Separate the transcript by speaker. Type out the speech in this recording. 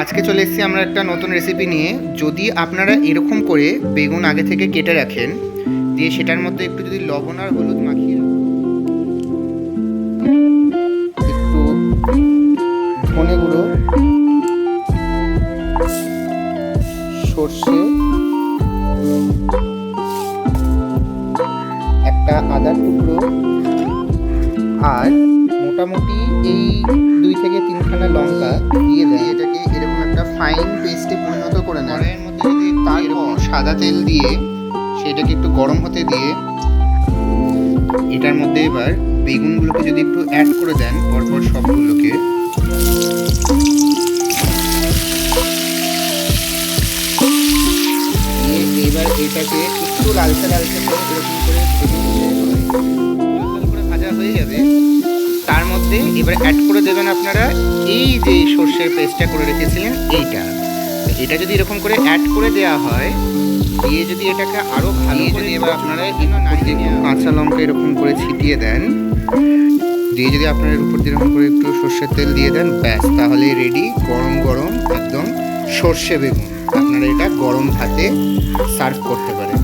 Speaker 1: আজকে চলে এসেছি আমরা একটা নতুন রেসিপি নিয়ে। যদি আপনারা এরকম করে বেগুন আগে থেকে কেটে রাখেন, দিয়ে সেটার মধ্যে একটু যদি লবণ আর হলুদ মাখিয়ে সর্ষে, একটা আদার টুকরো, আর মোটামুটি এই দুই থেকে তিনখানা লঙ্কা দিয়ে দেয় এটাকে সাদা তেল দিয়ে সেটাকে একটু গরম হতে দিয়ে এটার মধ্যে এবার বেগুনগুলোকে যদি একটু অ্যাড করে দেন, পরপর সবগুলোকে। এবার এটাকে একটু লালচে লালচে করে এরকম করে ভেজে হয় যাবে, তার মধ্যে এবার অ্যাড করে দেবেন আপনারা এই যে সর্ষের পেস্টটা করে রেখেছিলেন, এইটা। এটা যদি এরকম করে অ্যাড করে দেওয়া হয় দিয়ে যদি এটাকে আরও ভালো যদি এবার আপনারা কাঁচা লঙ্কা এরকম করে ছিটিয়ে দেন দিয়ে যদি আপনারা এর উপর দিয়ে এরকম করে একটু সর্ষের তেল দিয়ে দেন ব্যাস তাহলে রেডি গরম গরম একদম সর্ষে বেগুন। আপনারা এটা গরম ভাতে সার্ভ করতে পারেন।